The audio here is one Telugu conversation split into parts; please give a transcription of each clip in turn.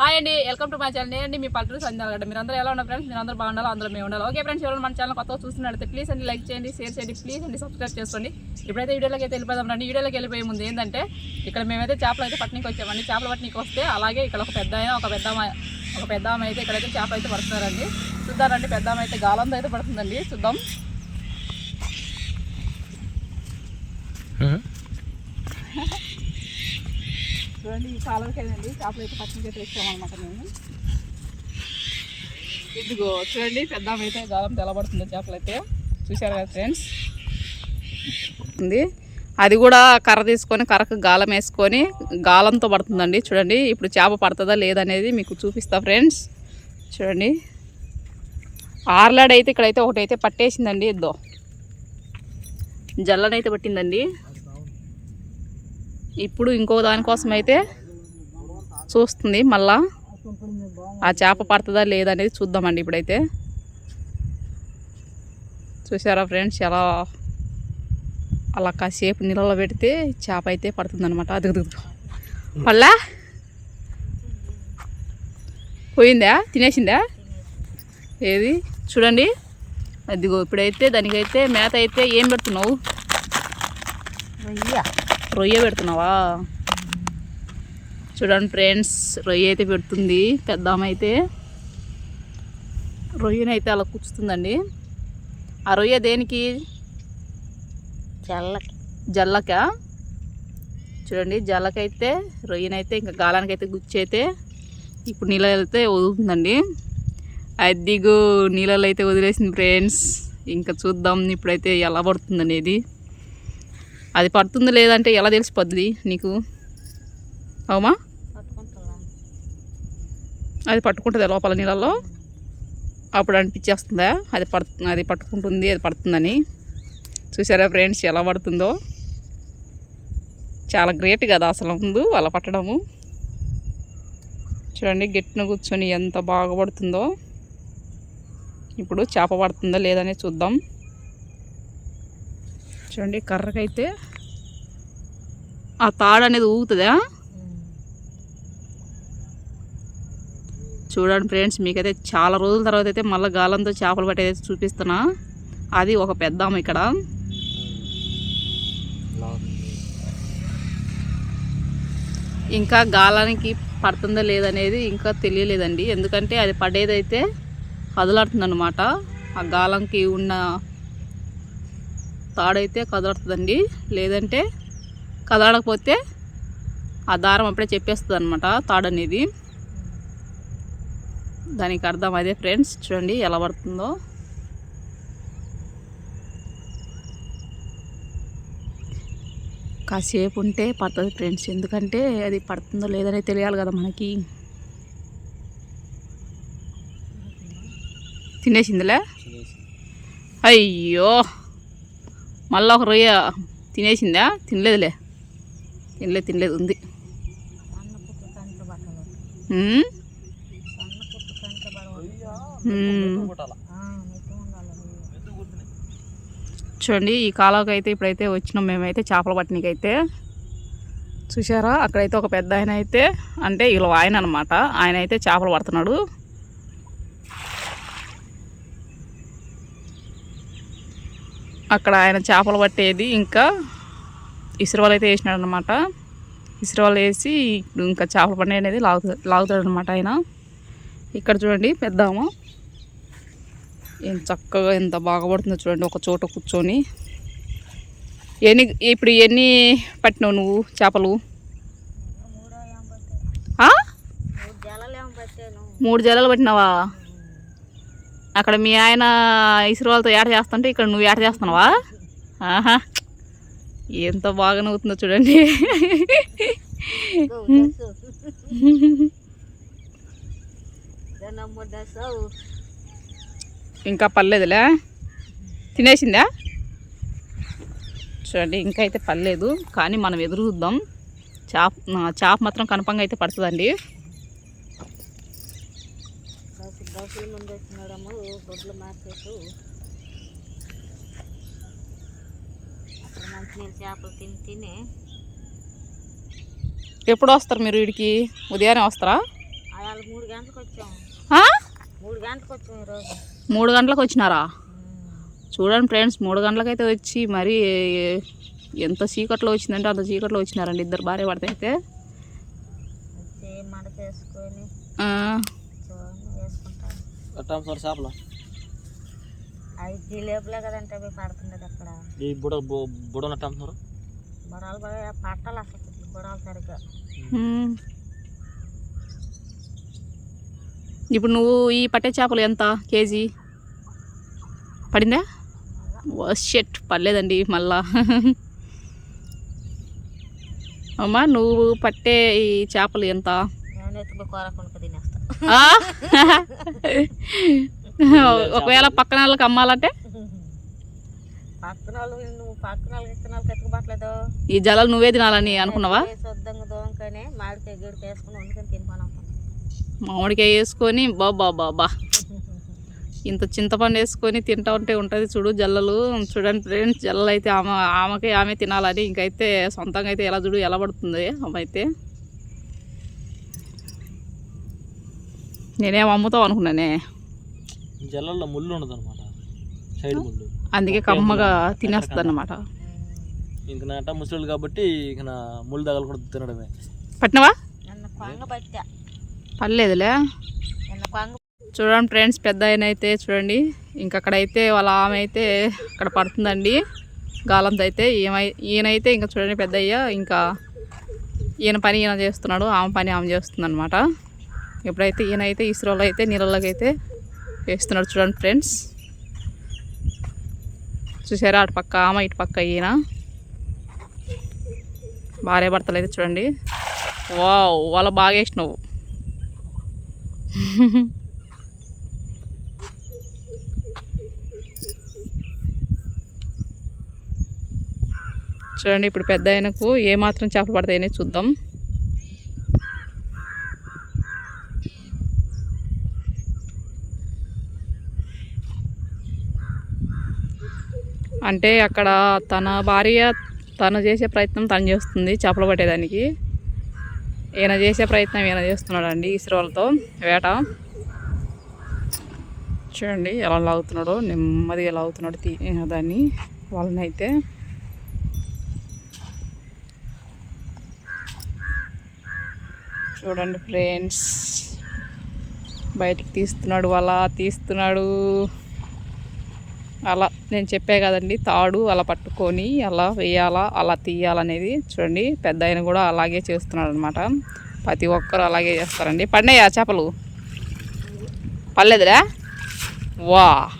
హాయ్ అండి వెల్కమ్ టు మై ఛానల్ నేను మీ పల్లెటూరు సంజాలగడ్డ మీరు అందరూ ఎలా ఉన్నారు ఫ్రెండ్స్ మీరు అందరూ బాగుండాలి అందరూ మేము ఉండాలి? ఓకే ఫ్రెండ్స్ ఎవరైనా మన ఛానల్ కొత్తగా చూస్తున్నట్లయితే ప్లీజ్ అండి లైక్ చేయండి షేర్ చేయండి ప్లీజ్ అండి సబ్స్క్రైబ్ చేసుకోండి. ఇప్పుడైతే వీడియోలోకి అయితే వెళ్ళిపోదాం రండి. వీడియోలోకి వెళ్ళిపోయే ముందు ఏంటంటే ఇక్కడ మేమైతే చేపలు అయితే పట్టినకి వచ్చామండి. చేపలు పట్టినకి వస్తే అలాగే ఇక్కడ ఒక పెద్ద ఒక పెద్ద ఒక పెద్ద అయితే ఇక్కడైతే చేపలు అయితే పడుతున్నారండి. చూద్దారండి పెద్ద అయితే గాలంతో అయితే పడుతుందండి. చూద్దాం. Uh-huh. చూడండి ఈ కాలువకేనండి చేపలు అయితే పచ్చని అయితే తెచ్చామన్నమాట మేము. ఇదిగో చూడండి పెద్ద అయితే గాలం తెల్లబడుతుంది చేపలు అయితే. చూశారు కదా ఫ్రెండ్స్? ఉంది. అది కూడా కర్ర తీసుకొని కర్రకు గాలం వేసుకొని గాలంతో పడుతుందండి. చూడండి ఇప్పుడు చేప పడుతుందా లేదనేది మీకు చూపిస్తా ఫ్రెండ్స్. చూడండి. ఆర్లాడైతే ఇక్కడైతే ఒకటైతే పట్టేసిందండి ఇద్దో. జల్లనైతే పట్టిందండి. ఇప్పుడు ఇంకో దానికోసం అయితే చూస్తుంది మళ్ళా. ఆ చేప పడుతుందా లేదా అనేది చూద్దామండి ఇప్పుడైతే. చూసారా ఫ్రెండ్స్ ఎలా అలా కాసేపు నీళ్ళలో పెడితే చేప అయితే పడుతుందనమాట అది పళ్ళా? పోయిందా? తినేసిందా? ఏది? చూడండి. అదిగో ఇప్పుడైతే దానికైతే మేత అయితే ఏం పెడుతున్నావు? రొయ్య పెడుతున్నావా? చూడండి ఫ్రెండ్స్ రొయ్య అయితే పెడుతుంది పెద్ద అయితే రొయ్యనైతే అలా కూర్చుతుందండి. ఆ రొయ్య దేనికి? చల్లకి జల్లక? చూడండి జల్లకైతే రొయ్యనైతే ఇంకా గాలానికైతే గుచ్చైతే ఇప్పుడు నీళ్ళ వెళ్తే వదులుతుందండి. అదిగో నీళ్ళలో అయితే వదిలేసింది ఫ్రెండ్స్. ఇంకా చూద్దాం ఇప్పుడైతే ఎలా పడుతుంది అనేది అది పడుతుంది లేదంటే ఎలా తెలిసిపోద్ది నీకు? అవుమా? అది పట్టుకుంటుంది లోపల నీళ్ళల్లో. అప్పుడు అనిపించేస్తుందా? అది పడు అది పట్టుకుంటుంది అది పడుతుందని. చూసారా ఫ్రెండ్స్ ఎలా పడుతుందో? చాలా గ్రేట్ కదా అసలు ముందు అలా పట్టడము. చూడండి గట్టిన కూర్చొని ఎంత బాగా పడుతుందో. ఇప్పుడు చేప పడుతుందో లేదనే చూద్దాం. చూడండి కర్రకైతే ఆ తాడు అనేది ఊగుతుందా చూడండి ఫ్రెండ్స్ మీకైతే చాలా రోజుల తర్వాత అయితే మళ్ళీ గాలంతో చేపలు పట్టేది చూపిస్తున్నా. అది ఒక పెద్ద ఆమె ఇక్కడ. ఇంకా గాలానికి పడుతుందో లేదనేది ఇంకా తెలియలేదండి. ఎందుకంటే అది పడేదైతే కదలాడుతుందన్నమాట. ఆ గాలంకి ఉన్న తాడైతే కదలాడుతుందండి లేదంటే కదలకపోతే ఆ దారం అప్పుడే చెప్పేస్తుంది అనమాట తాడు అనేది దానికి అర్థం అదే ఫ్రెండ్స్. చూడండి ఎలా పడుతుందో. కాసేపు ఉంటే పడుతుంది ఫ్రెండ్స్. ఎందుకంటే అది పడుతుందో లేదనే తెలియాలి కదా మనకి. తినేసిందిలే? అయ్యో! మళ్ళీ ఒక రొయ్య తినేసిందా? తినలేదులే. తినలేదు తినలేదు ఉంది. చూడండి ఈ కాలంకి అయితే ఇప్పుడైతే వచ్చినాం మేమైతే చేపల పట్టణికి చూసారా అక్కడైతే ఒక పెద్ద ఆయన అయితే అంటే ఇలా ఆయన అనమాట ఆయన అయితే చేపలు పడుతున్నాడు. అక్కడ ఆయన చేపలు పట్టేది ఇంకా ఇసురవలు అయితే వేసినాడు అనమాట ఇసురవలు వేసి ఇంకా చేపల పండుగ అనేది లాగుతా లాగుతాడు అనమాట ఆయన. ఇక్కడ చూడండి పెద్దామ. ఏం చక్కగా ఎంత బాగా పడుతుందో చూడండి ఒక చోట కూర్చొని. ఎన్ని ఇప్పుడు ఎన్ని పట్టినావు నువ్వు చేపలు? మూడో జలాలు పట్టినావా? అక్కడ మీ ఆయన ఇసురోలతో వాళ్ళతో ఏట చేస్తుంటే ఇక్కడ నువ్వు ఏట చేస్తున్నావా? ఆహా. ఎంత బాగా నవ్వుతుందో చూడండి. ఇంకా పర్లేదులే. తినేసిందా? చూడండి ఇంకా అయితే పర్లేదు. కానీ మనం ఎదురు చూద్దాం. చేప చేప మాత్రం కనపంగా అయితే పడుతుందండి. దోశల ముందు వచ్చినాడము గొడ్ల మార్కెట్ అక్కడ మంచినీళ్ళు చేపలు తిని తిని. ఎప్పుడు వస్తారు మీరు వీడికి? ఉదయాన్నే వస్తారా? అలా మూడు గంటలకు వచ్చాం? మూడు గంటలకు వచ్చాం ఈరోజు మూడు గంటలకు వచ్చినారా. చూడండి ఫ్రెండ్స్ మూడు గంటలకైతే వచ్చి మరి ఎంత చీకట్లో వచ్చిందంటే అంత చీకట్లో వచ్చినారండి ఇద్దరు భార్య భర్త అయితే వచ్చి మడత వేసుకొని ఆ, చూడండి సార్ చేపలు అవి జిలేబులే కదంటే అవి పడుతున్నది అక్కడ. ఈ బుడ బు- బుడన అమ్ముతున్నారు బుడాలు బాగా పట్టాలి అసలు బుడాలు సరిగ్గా. ఇప్పుడు నువ్వు ఈ పట్టే చేపలు ఎంత కేజీ? పడిందా? షెట్ పర్లేదండి మళ్ళా. అమ్మా నువ్వు పట్టే ఈ చేపలు ఎంత? నేను ఎత్తుకు కూర కొనుక్కు? ఒకవేళ పక్కన వాళ్ళకి అమ్మాలంటే ఈ జలాలు నువ్వే తినాలని అనుకున్నావా? మామిడికాయ వేసుకొని బాబా బాబా ఇంత చింతపండు వేసుకొని తింటా ఉంటే ఉంటుంది చూడు జల్లలు. చూడండి ఫ్రెండ్స్ జల్లలు అయితే ఆమె ఆమెకే ఆమె తినాలని ఇంకైతే సొంతంగా అయితే ఎలా చూడు ఎలా పడుతుంది ఆమె అయితే. నేనేం అమ్ముతావు అనుకున్నానే జల్లల్లో ముళ్ళు ఉండదు అనమాట సైడ్ ముళ్ళు. అందుకే కమ్మగా తినేస్తుంది అనమాట ఇంక నా అట్ట ముసలి కాబట్టి ఇక నా ముళ్ళు తగలకూడదు తినడమే. పట్టినవా? పర్లేదులే. చూడండి ఫ్రెండ్స్ పెద్ద ఆయన అయితే చూడండి ఇంక అక్కడైతే వాళ్ళ ఆమె అయితే అక్కడ పడుతుందండి. గాలంతో అయితే ఈమె ఈయనైతే ఇంకా చూడండి పెద్దయ్య ఇంకా ఈయన పని ఈయన చేస్తున్నాడు ఆమె పని ఆమె చేస్తుంది అనమాట ఎప్పుడైతే ఈయన అయితే ఇస్రోలో అయితే నీళ్ళలోకి అయితే వేస్తున్నాడు చూడండి ఫ్రెండ్స్. చూసారా అటు పక్క ఆమె ఇటు పక్క ఈయన. భార్య భర్తలు అయితే చూడండి. వావ్ వాళ్ళ బాగా వేసినావు. చూడండి ఇప్పుడు పెద్ద ఆయనకు ఏ మాత్రం చేపలు పడతాయని చూద్దాం. అంటే అక్కడ తన భార్య తను చేసే ప్రయత్నం తను చేస్తుంది చేపలు పట్టేదానికి. ఈయన చేసే ప్రయత్నం ఈయన చేస్తున్నాడండి ఇసురోలతో వేట. చూడండి ఎలా లాగుతున్నాడో నెమ్మదిగా లాగుతున్నాడు తీ దాన్ని వాళ్ళనైతే. చూడండి ఫ్రెండ్స్ బయటికి తీస్తున్నాడు వాళ్ళ తీస్తున్నాడు. అలా నేను చెప్పే కదండి తాడు అలా పట్టుకొని అలా వేయాలా అలా తీయాలనేది చూడండి పెద్ద ఆయన కూడా అలాగే చేస్తున్నాడు అనమాట ప్రతి ఒక్కరు అలాగే చేస్తారండి. పడినాయా చేపలు? పర్లేదురా? వా!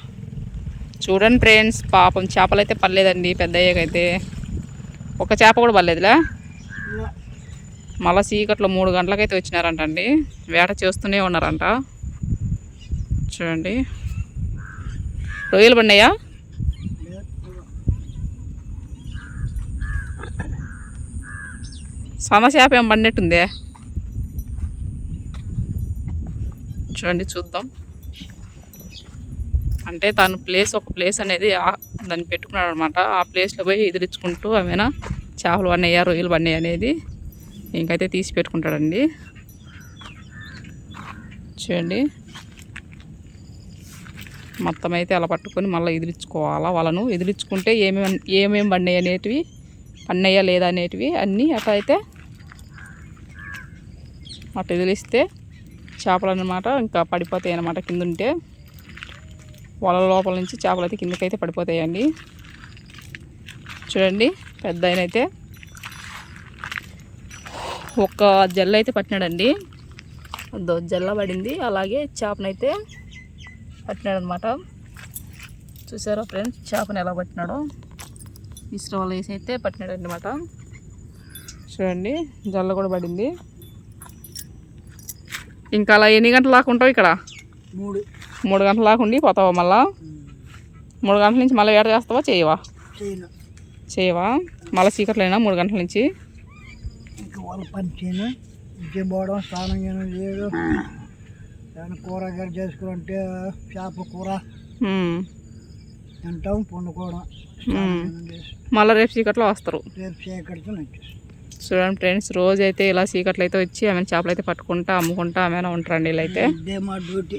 చూడండి ఫ్రెండ్స్ పాపం చేపలు అయితే పర్లేదండి పెద్దయ్యకైతే ఒక చేప కూడా పర్లేదులే? మళ్ళీ చీకట్లో మూడు గంటలకైతే వచ్చినారంట అండి వేట చేస్తూనే ఉన్నారంట. చూడండి. రొయ్యలు పడినాయా సన్న చేప ఏం పడినట్టుందే? చూడండి చూద్దాం. అంటే తను ప్లేస్ ఒక ప్లేస్ అనేది దాన్ని పెట్టుకున్నాడు అనమాట ఆ ప్లేస్లో పోయి ఎదిరించుకుంటూ ఆమెనా చేపలు పడినాయా రొయ్యలు పడినాయి అనేది ఇంకైతే తీసి పెట్టుకుంటాడండి. చూడండి. మొత్తం అయితే అలా పట్టుకొని మళ్ళీ ఎదిరించుకోవాలా? వాళ్ళను ఎదిరించుకుంటే ఏమేమి ఏమేమి పడినాయి అనేటివి? పన్నయ్యా లేదా అనేటివి అన్నీ అట్లా అయితే అట్లా ఎదిరిస్తే చేపలు అన్నమాట ఇంకా పడిపోతాయి అన్నమాట కింద ఉంటే వల లోపల నుంచి చేపలు అయితే కిందకైతే పడిపోతాయండి. చూడండి పెద్ద ఆయన అయితే ఒక జల్ల అయితే పట్టినాడండి. అదో జల్ల పడింది. అలాగే చేపనైతే పట్టినాడు అనమాట చూసారా ఫ్రెండ్స్ చేపను ఎలా పట్టినాడో? ఇసుక వేసి అయితే పట్టినాడు అనమాట చూడండి జల్ల కూడా పడింది. ఇంకా అలా ఎన్ని గంటలు దాకా ఉంటావు ఇక్కడ? మూడు. మూడు గంటల ఉండి పోతావా మళ్ళా? మూడు గంటల నుంచి మళ్ళీ వేట చేస్తావా? చేయవా? చేయవా? మళ్ళీ చీకట్లేనా మూడు గంటల నుంచి? వాళ్ళ పని చేయను. ఇంకేం పోవడం స్నానం చేయడం లేదు ఏమైనా కూరగాయలు చేసుకుంటే చేప కూర. తింటాం పండుకోవడం. మళ్ళీ రేపు చీకట్లో వస్తారు. రేపు చూడండి ఫ్రెండ్స్ రోజు అయితే ఇలా చీకట్లు అయితే వచ్చి ఆమె చేపలు అయితే పట్టుకుంటా అమ్ముకుంటా ఆమె ఉంటారండి ఇలా అయితే ఇదే మా డ్యూటీ.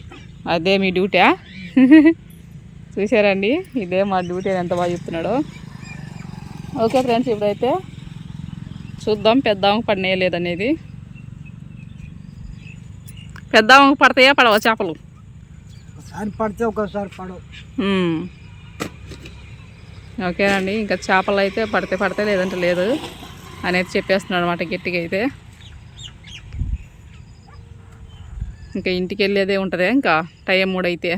అదే మీ డ్యూటా చూసారండి ఇదే మా డ్యూటీ అని ఎంత బాగా చెప్తున్నాడో. ఓకే ఫ్రెండ్స్ ఇప్పుడైతే చూద్దాం పెద్దామకు పడినాయా లేదనేది. పెద్దామకు పడతాయా పడవా చేపలు. ఒకసారి పడితే ఒకసారి పడవు. ఓకేనండి ఇంకా చేపలు అయితే పడితే పడితే లేదంటే లేదు అనేది చెప్పేస్తున్నాడు అనమాట గట్టిగా అయితే. ఇంకా ఇంటికి వెళ్ళేదే ఉంటుంది ఇంకా టైం మూడైతే.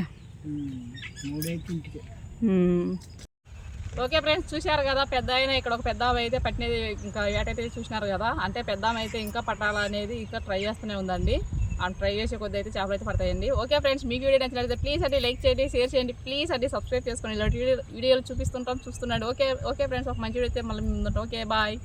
ఓకే ఫ్రెండ్స్ చూశారు కదా పెద్ద ఆయన ఇక్కడ ఒక పెద్ద అయితే పట్టినది ఇంకా ఏటైతే చూసినారు కదా అంటే పెద్ద అయితే ఇంకా పట్టాలనేది ఇంకా ట్రై చేస్తూనే ఉందండి. ఆ ట్రై చేసే కొద్ది అయితే చేపలు అయితే పడతాయండి. ఓకే ఫ్రెండ్స్ మీకు వీడియో నచ్చినట్లయితే ప్లీజ్ అండి లైక్ చేయండి షేర్ చేయండి ప్లీజ్ అండి సబ్స్క్రైబ్ చేసుకోండి ఇలాంటి వీడియో వీడియోలు చూపిస్తుంటాం చూస్తున్నాడు. ఓకే ఓకే ఫ్రెండ్స్ ఒక మంచి వీడియో అయితే మళ్ళీ ముందుంటాం. Okay bye.